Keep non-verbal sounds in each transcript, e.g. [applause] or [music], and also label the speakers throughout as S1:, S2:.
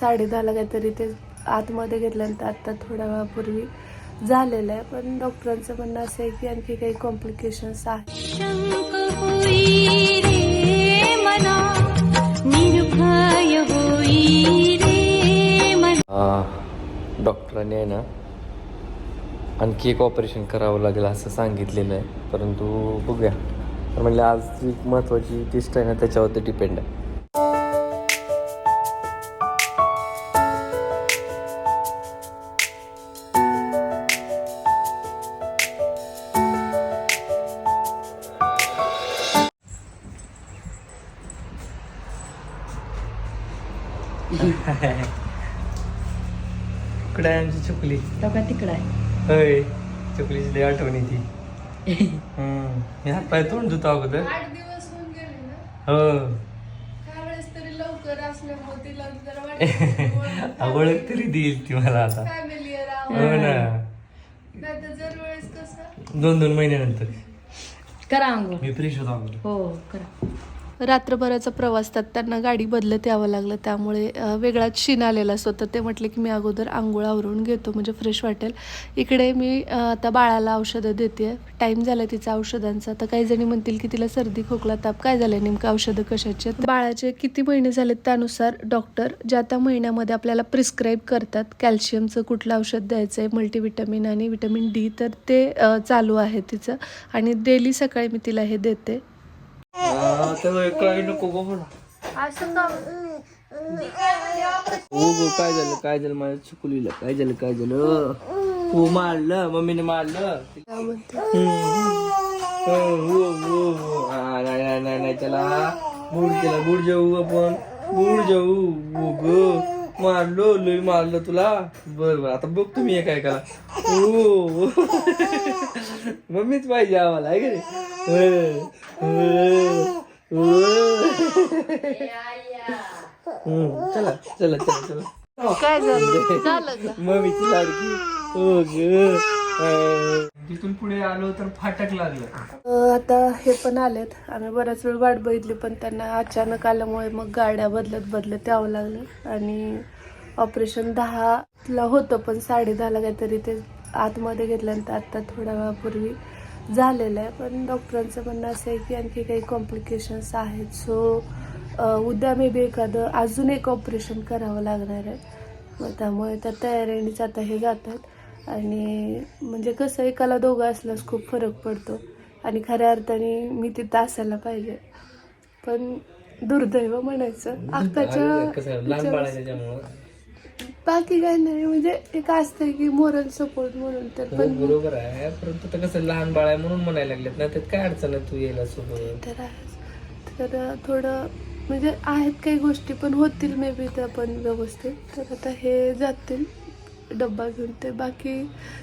S1: साडे दहाला काहीतरी ते आतमध्ये घेतल्यानंतर आत्ता थोड्या वेळापूर्वी झालेलं आहे. पण डॉक्टरांचं म्हणणं असं आहे की आणखी काही कॉम्प्लिकेशन्स आहेत.
S2: डॉक्टरांनी आहे ना आणखी एक ऑपरेशन करावं लागेल असं सांगितलेलं आहे. परंतु बघूया. तर म्हणलं आज जी महत्त्वाची टेस्ट आहे ना त्याच्यावरती डिपेंड आहे. चुकली.
S3: डोका तिकडं आहे.
S2: होय चुकलीची लई आठवण येते. [laughs] हम्म. मी हात पाय तोंड धुतो अगोदर.
S1: आठ दिवस होऊन गेले ना?
S2: हो.
S1: त्यावेळेस तरी लवकर असल्यामुळे तिला जरा [laughs]
S2: ओळख तरी देईल ती मला आता.
S1: फॅमिली
S2: हो ना.
S1: नाही तर जर वेळेस कसं?
S2: दोन दोन महिन्यानंतर.
S3: करा अंघोळ.
S2: मी फ्रेश होतो अगोदर.
S3: हो करा.
S1: रात्रभराचा प्रवास त्यात त्यांना गाडी बदलत यावं लागलं. त्यामुळे वेगळाच शीन आलेला असतो. तर ते म्हटले की मी अगोदर आंघोळ आवरून घेतो म्हणजे फ्रेश वाटेल. इकडे मी आता बाळाला औषधं देते टाईम झाला तिचा औषधांचा. तर काही जणी म्हणतील की तिला सर्दी खोकला ताप काय झालं नेमकं औषधं कशाचे आहेत? बाळाचे किती महिने झालेत त्यानुसार डॉक्टर ज्या त्या महिन्यामध्ये आपल्याला प्रिस्क्राईब करतात कॅल्शियमचं कुठलं औषध द्यायचं आहे मल्टीविटॅमिन आणि विटॅमिन डी तर ते चालू आहे तिचं. आणि डेली सकाळी मी तिला हे देते.
S2: काय नको
S1: असं का
S2: हो गो काय झालं काय झालं? माझ्या चुकलीला काय झालं काय झालं? हो मारलं मम्मीने मारलं. हो, हो, हो. नाही नाही त्याला बुड केला. बुड जाऊ आपण. बुड जाऊ हो ग मारलो लय मारलं तुला? बर बर आता बघ तुम्ही काय करा. हो मम्मीच पाहिजे आम्हाला आहे का नाही? हो. हम्म, चला चला चला चला.
S1: काय झालं? [laughs]
S2: मम्मीची लाडकी. हो ग. तिथून पुढे आलो तर फाटक लागलं.
S1: आता हे पण आलेत. आम्ही बराच वेळ वाट बघितली पण त्यांना अचानक आल्यामुळे मग गाड्या बदलत बदलत यावं लागलं. आणि ऑपरेशन दहाला होतं पण साडे दहाला काहीतरी ते आतमध्ये घेतल्यानंतर आत्ता थोड्या वेळापूर्वी झालेलं आहे. पण डॉक्टरांचं म्हणणं असं आहे की आणखी काही कॉम्प्लिकेशन्स आहेत. सो उद्या मे बी एखादं अजून एक ऑपरेशन करावं लागणार आहे. मग त्यामुळे त्या तयारीनेच आता हे जातात. आणि म्हणजे कसं एकाला दोघं असल्यास खूप फरक पडतो. आणि खऱ्या अर्थाने मी तिथं असायला पाहिजे. पण दुर्दैव म्हणायचं. आत्ताच्या बाकी काय नाही म्हणजे एक असतंय की मोरल सपोर्ट म्हणून तर
S2: हो,
S1: पण
S2: बरोबर आहे. परंतु कसं लहान बाळ आहे म्हणून म्हणायला लागलेत ना त्यात काय अडचण आहे तू यायला सोबत?
S1: तर. तर थोडं म्हणजे आहेत काही गोष्टी पण होतील मे बी त्या पण व्यवस्थित. तर आता हे जातील. डब्बा घेऊन ते बाकी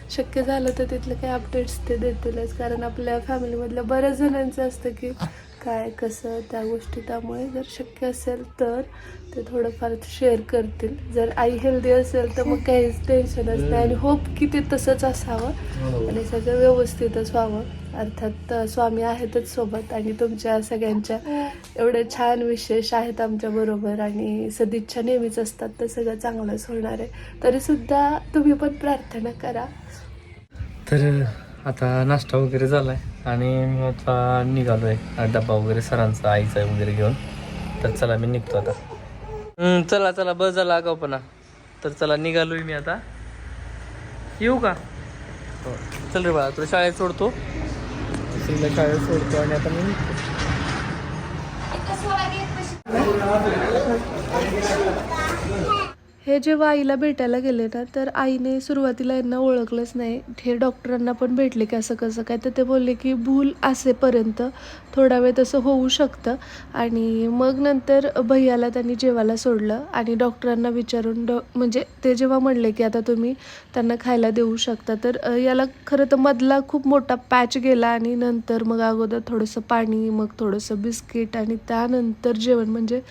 S1: शक्य झालं तर तिथलं काही अपडेट्स ते देतीलच. कारण आपल्या फॅमिलीमधल्या बऱ्याच जणांचं असतं की काय कसं त्या गोष्टी. त्यामुळे जर शक्य असेल तर ते थोडंफार शेअर करतील. जर आई हेल्दी असेल तर मग काहीच टेन्शनच नाही. आणि होप की ते तसंच असावं.
S2: हो.
S1: आणि सगळं व्यवस्थितच व्हावं. अर्थात स्वामी आहेतच सोबत आणि तुमच्या सगळ्यांच्या एवढे छान विशेष आहेत आमच्या बरोबर आणि सदिच्छा नेहमीच असतात तर सगळं चांगलंच होणार आहे. तरी सुद्धा तुम्ही पण प्रार्थना करा.
S2: तर आता नाश्ता वगैरे झालाय आणि मी आता निघालोय. डब्बा वगैरे सरांचा आईचा वगैरे घेऊन. तर चला मी निघतो आता. चला चला बस झाला आगावपणा तर चला निघालोय मी आता. येऊ का? हो. चल रे बाळा तुला शाळेत सोडतो. श्रीला शाळेत सोडतो आणि आता मी निघतो.
S1: हे जेव्हा आईला भेटायला गेले ना तर आईने सुरुवातीला यांना ओळखलंच नाही. हे डॉक्टरांना पण भेटले की असं कसं काय तर ते बोलले की भूल असेपर्यंत थोडा वेळ तसं होऊ शकतं. आणि मग नंतर भैयाला त्यांनी जेवायला सोडलं आणि डॉक्टरांना विचारून डॉ म्हणजे ते जेव्हा म्हणले की आता तुम्ही त्यांना खायला देऊ शकता तर याला खरं तर मधला खूप मोठा पॅच गेला आणि नंतर मग अगोदर थोडंसं पाणी मग थोडंसं बिस्किट आणि त्यानंतर जेवण म्हणजे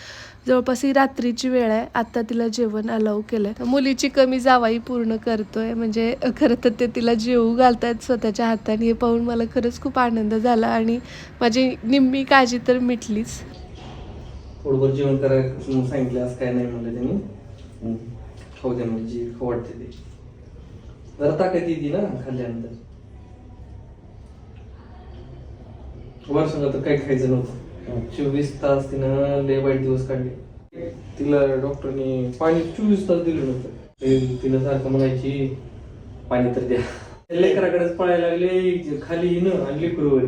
S1: जवळपास ही रात्रीची वेळ आहे. आता तिला जेवण अलाव केलंय. मुलीची कमी जावाई पूर्ण करतोय. म्हणजे खरं तर ते तिला जेवू घालतायत स्वतःच्या हाताने. हे पाहून मला खरंच खूप आनंद झाला आणि माझी निम्मी काळजी तर मिटलीच.
S2: थोडंभर जेवण करायला सांगितलं असं काय नाही म्हणलं त्यांनी खाऊ द्या म्हणजे जी खाऊ वाटते ते. जरा ताकद येते ना खाल्ल्यानंतर. वर सांगा तर काही खायचं नव्हतं. चोवीस तास तिनं लय वाईट दिवस काढले. तिला डॉक्टरने पाणी चोवीस तास दिलं नव्हतं. तिनं सारखं म्हणायची पाणी तर द्या. लेकराकडेच पळायला लागले खाली येणं आणि लेकरूवर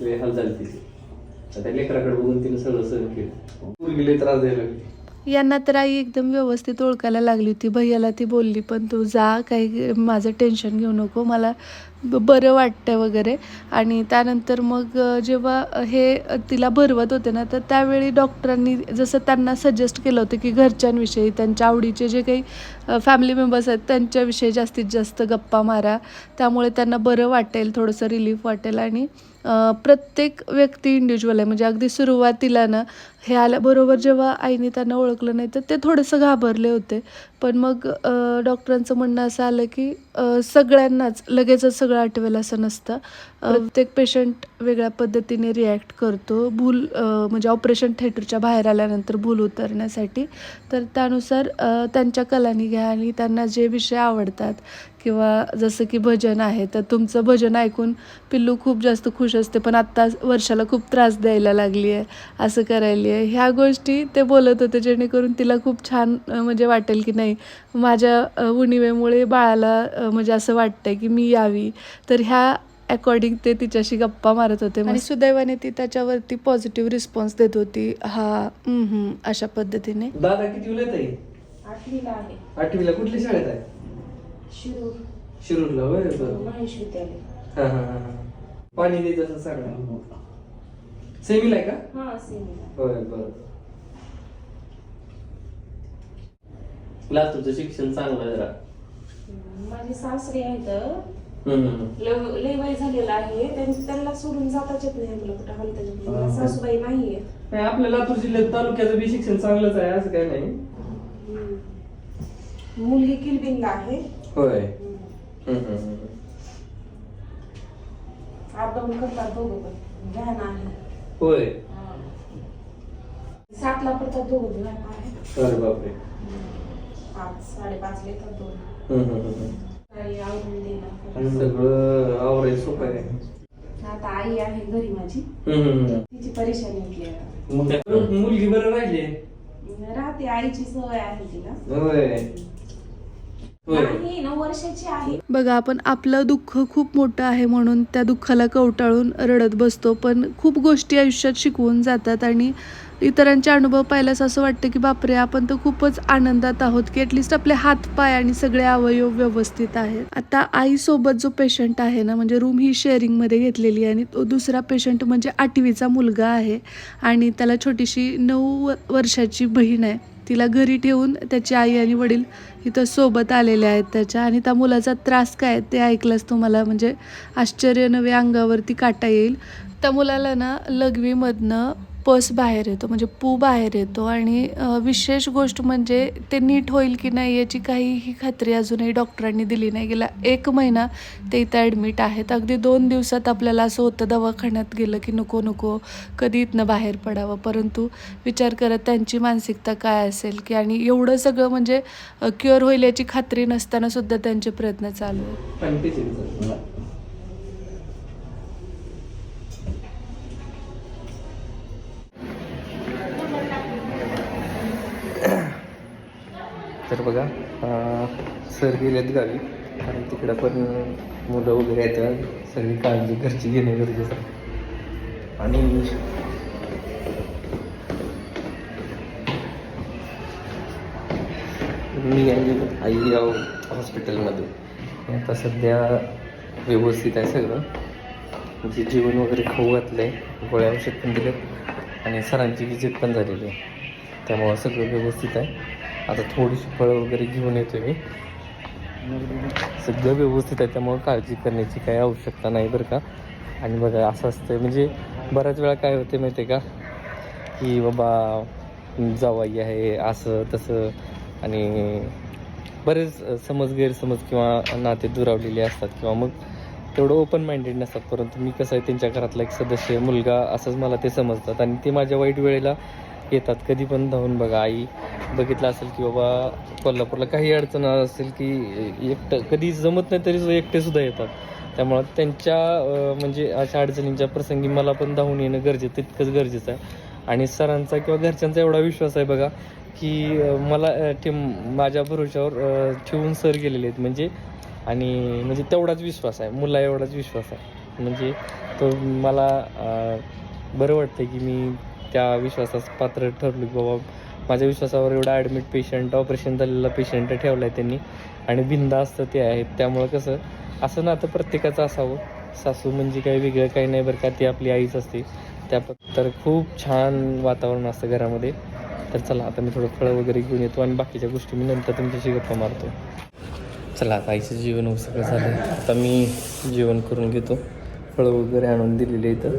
S2: लय हाल झाले तिचे त्या लेकराकडे बघून तिनं सगळं सहन केलं. पोरगी लय त्रास द्यायला लागले.
S1: यांना तर आई एकदम व्यवस्थित ओळखायला लागली होती. भैयाला ती बोलली पण तू जा काही माझं टेन्शन घेऊ नको. मला ब- बरं वाटतं वगैरे. आणि त्यानंतर मग जेव्हा हे तिला भरवत होते ना तर त्यावेळी डॉक्टरांनी जसं त्यांना सजेस्ट केलं होतं की घरच्यांविषयी त्यांच्या आवडीचे जे काही फॅमिली मेंबर्स आहेत त्यांच्याविषयी जास्तीत जास्त गप्पा मारा. त्यामुळे त्यांना बरं वाटेल थोडंसं रिलीफ वाटेल. आणि प्रत्येक व्यक्ती इंडिव्हिज्युअल आहे. म्हणजे अगदी सुरुवातीला ना हे आल्याबरोबर जेव्हा आईने त्यांना ओळखलं नाही तर ते थोडंसं घाबरले होते. पण मग डॉक्टरांचं म्हणणं असं आलं की सगळ्यांनाच लगेचच सगळं आठवेल असं नसतं. प्रत्येक पेशंट वेगळ्या पद्धतीने रिॲक्ट करतो. भूल म्हणजे ऑपरेशन थिएटरच्या बाहेर आल्यानंतर भूल उतरण्यासाठी. तर त्यानुसार त्यांच्या कलानी घ्या आणि त्यांना जे विषय आवडतात किंवा जसं की भजन आहे तर तुमचं भजन ऐकून पिल्लू खूप जास्त खुश असते पण आत्ता वर्षाला खूप त्रास द्यायला लागली आहे असं करायली आहे. ह्या गोष्टी ते बोलत होते जेणेकरून तिला खूप छान म्हणजे वाटेल की नाही. माझ्या उणिवेमुळे बाळाला म्हणजे असं वाटतंय की मी यावी. तर ह्या अकॉर्डिंग ते तिच्याशी गप्पा मारत होते आणि सुदैवाने ती त्याच्यावरती पॉझिटिव्ह रिस्पॉन्स देत होती. हा अशा पद्धतीने.
S2: दादा किती वेळ आहे?
S4: आठवीला आहे.
S2: आठवीला कुठल्या शाळेत आहे?
S4: शिरूर.
S2: शिरूरला होय बरं.
S4: महेश विद्यालय
S2: हा हा हा हा. पाणी द्यायचं असं सांगा सेमीला आहे का?
S4: हा सेमीला.
S2: होय बरं. लातूरचं शिक्षण चांगलं आहे जरा.
S4: माझे सासरे आहेत.
S2: हम्म, हम्म.
S4: लय वय झालेलं आहे. त्यां- त्यांना सोडून जाताच येत नाही मला कुठं हलता येत नाही. मला सासूबाई नाहीये.
S2: नाही आपल्या लातूर जिल्ह्यात तालुक्याचं बी शिक्षण चांगलंच आहे असं काय नाही.
S4: मुलगी किलबिनला आहे.
S2: होय. हम्म, हम्म, हम्म.
S4: अपडाऊन करतात दोघं पण. व्हॅन आहे.
S2: होय.
S4: सातला पडतात दोघं व्हॅन आहे
S2: अरे बापरे.
S4: पाच साडेपाचला येतात दोन
S2: हम्म, हम्म, हम्म.
S4: काही आवडून देणार
S2: आणि सगळं आवरायचं सोपं आहे.
S4: आता आई आहे घरी माझी.
S2: हम्म, हम्म, हम्म.
S4: तिची परेशानी उठली आता.
S2: मग काय मुलगी बरं राहिली?
S4: राहते आईची सवय आहे तिला.
S2: होय होय
S4: नाही नऊ वर्षाची आहे
S1: बघा आपण आपलं दुःख खूप मोठं आहे म्हणून त्या दुःखाला कवटाळून रडत बसतो. पण खूप गोष्टी आयुष्यात शिकवून जातात आणि इतरांचे अनुभव पाहिल्यास असं वाटतं की बापरे आपण तर खूपच आनंदात आहोत की ॲटलिस्ट आपले हात पाय आणि सगळे अवयव व्यवस्थित आहेत. आता आईसोबत जो पेशंट आहे ना म्हणजे रूम ही शेअरिंगमध्ये घेतलेली आहे आणि तो दुसरा पेशंट म्हणजे आठवीचा मुलगा आहे आणि त्याला छोटीशी नऊ व- वर्षाची बहीण आहे. तिला घरी ठेवून त्याची आई आणि वडील इथं सोबत आलेले आहेत त्याच्या. आणि त्या मुलाचा त्रास काय आहे ते ऐकलंच तुम्हाला म्हणजे आश्चर्य नवे अंगावरती काटा येईल. त्या मुलाला ना लघवीमधनं पस बाहेर येतो म्हणजे पू बाहेर येतो आणि विशेष गोष्ट म्हणजे ते नीट होईल की नाही याची काहीही खात्री अजूनही डॉक्टरांनी दिली नाही. गेला एक महिना ते इथं ॲडमिट आहेत. अगदी दोन दिवसात आपल्याला असं होतं दवाखान्यात गेलं की नको नको कधी इथनं बाहेर पडावं. परंतु विचार करत त्यांची मानसिकता काय असेल की आणि एवढं सगळं म्हणजे क्युअर होईल याची खात्री नसताना सुद्धा त्यांचे प्रयत्न चालू आहेत.
S2: तर बघा सर गेलेत गावी. आणि तिकडं पण मुलं वगैरे आहेत. सगळी काळजी घरची घेणे गरजेचं आहे. आणि मी आणि आई या हॉस्पिटलमध्ये. आता सध्या व्यवस्थित आहे सगळं. म्हणजे जेवण वगैरे खाऊ घातलं आहे गोळ्या औषध पण दिलेत. आणि सरांची विजिट पण झालेली आहे. त्यामुळं सगळं व्यवस्थित आहे. आता थोडीशी फळं वगैरे घेऊन येतो मी. सगळं व्यवस्थित आहे त्यामुळं काळजी करण्याची काही आवश्यकता नाही बरं का. आणि बघा असं असतं म्हणजे बऱ्याच वेळा काय होते माहिती आहे का? की बाबा जावाई आहे असं तसं आणि बरेच समज गैरसमज किंवा नाते दुरावलेले असतात किंवा मग तेवढं ओपन माइंडेड नसतात. परंतु मी कसं आहे त्यांच्या घरातला एक सदस्य मुलगा असंच मला ते समजतात. आणि ते माझ्या वाईट वेळेला येतात. कधी पण धावून बघा. आई बघितलं असेल की बाबा कोल्हापूरला काही अडचण असेल की एकटं कधी जमत नाही तरी सुद्धा एकटे सुद्धा येतात. त्यामुळं त्यांच्या म्हणजे अशा अडचणींच्या प्रसंगी मला पण धावून येणं गरजेचं तितकंच गरजेचं आहे. आणि सरांचा किंवा घरच्यांचा एवढा विश्वास आहे बघा की मला अं, ठेव माझ्या भरोशावर ठेवून सर गेलेले आहेत म्हणजे आणि म्हणजे तेवढाच विश्वास आहे. मुला एवढाच विश्वास आहे. म्हणजे तो मला बरं वाटतं की मी त्या विश्वासास पात्र ठरलो की बाबा माझ्या विश्वासावर एवढा ॲडमिट पेशंट ऑपरेशन झालेला पेशंट ठेवला आहे त्यांनी. आणि बिंदा असतं ते आहेत. त्यामुळं कसं असं नातं प्रत्येकाचं असावं. सासू म्हणजे काही वेगळं काही नाही बरं का ती आपली आईच असते. त्या तर खूप छान वातावरण असतं घरामध्ये. तर चला आता मी थोडं फळं वगैरे घेऊन येतो आणि बाकीच्या गोष्टी मी नंतर तुमच्याशी गप्पा मारतो. चला आता आईचं जीवन सगळं झालं आता मी जेवण करून घेतो. फळं वगैरे आणून दिलेले इथं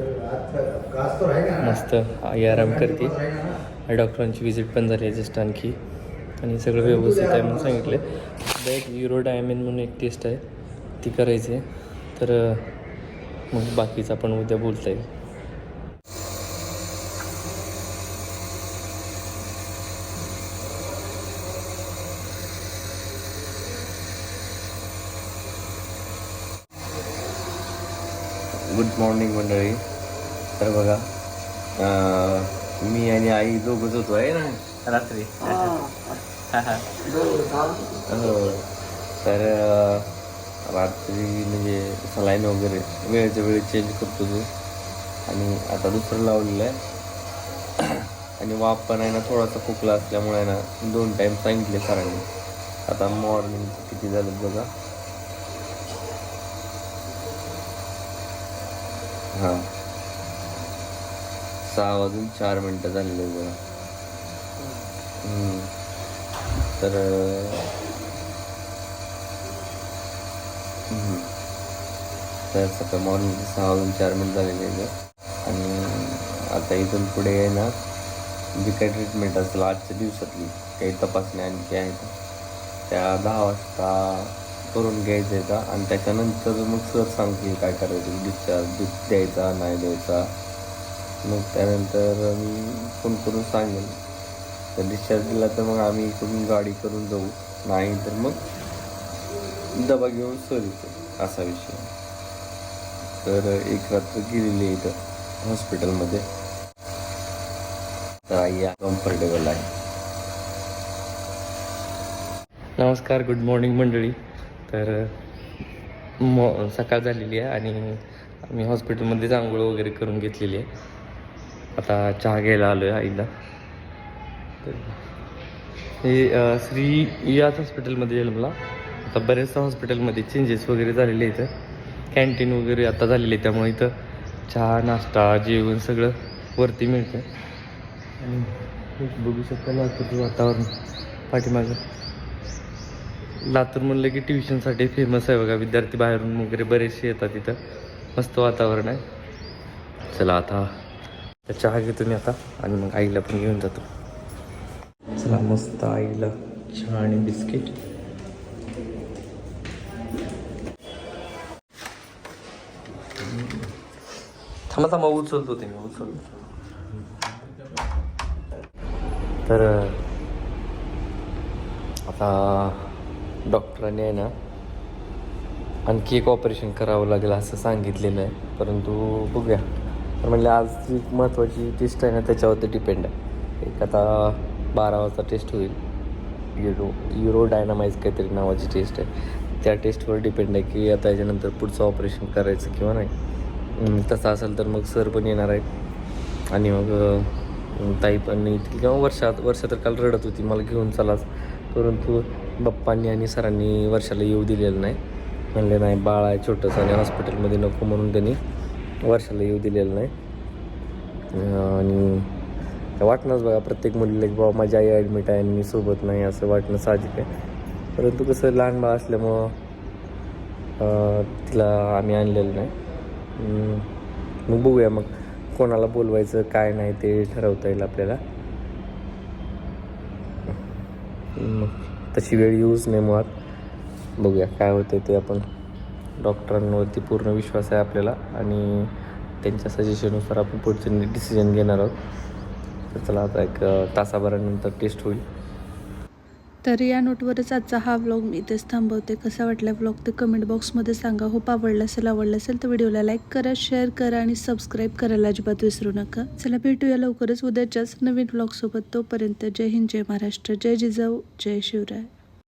S2: मस्त आई आराम करते डॉक्टरांची व्हिजिट पण झाली आहे जस्ट आणखी. आणि सगळं व्यवस्थित आहे म्हणून सांगितलं सुद्धा एक युरो डायमेन म्हणून एक टेस्ट आहे. ती करायची आहे. तर मग बाकीचं आपण उद्या बोलता येईल
S5: गुड मॉर्निंग मंडळी. तर बघा मी आणि आई दोघंच होतो आहे ना? रात्री. हो. तर रात्री म्हणजे सलाईन वगैरे वेळेच्या वेळी चेंज करतो तो. आणि आता दुसरं लावलेलं आहे. आणि वाप पण आहे ना थोडासा खोकला असल्यामुळे ना दोन टाईम सांगितले सरांनी. आता मॉर्निंग किती झालं बघा? हां. सहा वाजून चार मिनटं झालेले आहे बघा. तर अं, तर सकाळ मॉर्निंग सहा वाजून चार मिनिट झालेले आहे आणि आता इथून पुढे आहे ना जी काही ट्रीटमेंट असेल आजच्या दिवसातली काही तपासण्या आणखी आहेत. त्या दहा वाजता करून घ्यायचं आहे का? आणि त्याच्यानंतर मग सर सांगतील काय करायचं डिस्चार्ज द्यायचा नाही द्यायचा. मग त्यानंतर मी फोन करून सांगेन. तर डिस्चार्ज दिला तर मग आम्ही इकडून गाडी करून जाऊ. नाही तर मग डबा घेऊन सर येतो असा विषय. तर एक रात्र गेलेली आहे इथं हॉस्पिटलमध्ये तर आई कम्फर्टेबल आहे.
S2: नमस्कार गुड मॉर्निंग मंडळी. तर मॉ सकाळ झालेली आहे आणि मी हॉस्पिटलमध्येच आंघोळ वगैरे करून घेतलेली आहे. आता चहा घ्यायला आलो आहे आईला. तर हे श्री याच हॉस्पिटलमध्ये जन्मला आता बऱ्याचशा हॉस्पिटलमध्ये चेंजेस वगैरे झालेले आहेत. कॅन्टीन वगैरे आता झालेली आहे त्यामुळे इथं चहा नाश्ता जेवण सगळं वरती मिळतं आणि बघू शकता लातूरचं वातावरण पाठीमागं. लातूर म्हणलं की ट्युशनसाठी फेमस आहे बघा. विद्यार्थी बाहेरून वगैरे बरेचसे येतात इथं मस्त वातावरण आहे. चला आता चहा घेतो मी आता आणि मग आईला पण घेऊन जातो. चला मस्त आईला चहा आणि बिस्किट. थांबा थांबा उचलतो ते मी उचलतो. तर आता डॉक्टरांनी आहे ना आणखी एक ऑपरेशन करावं लागेल असं सांगितलेलं आहे. परंतु बघूया. तर म्हणजे आज जी महत्त्वाची टेस्ट आहे ना त्याच्यावरती डिपेंड आहे. एक आता बारा वाजता टेस्ट होईल. युरो युरो डायनामाइज काहीतरी नावाची टेस्ट आहे. त्या टेस्टवर डिपेंड आहे की आता याच्यानंतर पुढचं ऑपरेशन करायचं किंवा नाही. तसं असेल तर मग सर पण येणार आहेत. आणि मग ताई पण येतील. किंवा वर्षात वर्षा तर काल रडत होती मला घेऊन चलाच. परंतु बाप्पांनी आणि सरांनी वर्षाला येऊ दिलेलं नाही. म्हणले नाही बाळ आहे छोटंसं आणि हॉस्पिटलमध्ये नको म्हणून त्यांनी वर्षाला येऊ दिलेलं नाही. आणि वाटणंच बघा प्रत्येक मुलीला की बाबा माझी आई ॲडमिट आहे आणि मी सोबत नाही असं वाटणं साहजिक आहे. परंतु कसं लहान बाळ असल्यामुळं तिला आम्ही आणलेलं नाही. मग बघूया मग कोणाला बोलवायचं काय नाही ते ठरवता येईल आपल्याला. मग तशी वेळ येऊच नाही मुळात. बघूया काय होतं ते आपण डॉक्टरांवरती पूर्ण विश्वास आहे आपल्याला आणि त्यांच्या सजेशननुसार आपण पुढचे डिसिजन घेणार आहोत. तर चला आता एक तासाभरानंतर टेस्ट होईल.
S1: तर या नोटवरच आजचा हा व्लॉग मी इथेच थांबवते. कसा वाटला व्लॉग ते कमेंट बॉक्समध्ये सांगा. होप आवडला असेल आवडलं असेल तर व्हिडिओला लाईक करा शेअर करा आणि सबस्क्राईब करायला अजिबात विसरू नका. चला भेटूया लवकरच उद्याच्याच नवीन व्लॉगसोबत तोपर्यंत जय हिंद जय महाराष्ट्र जय जिजाऊ जय शिवराय.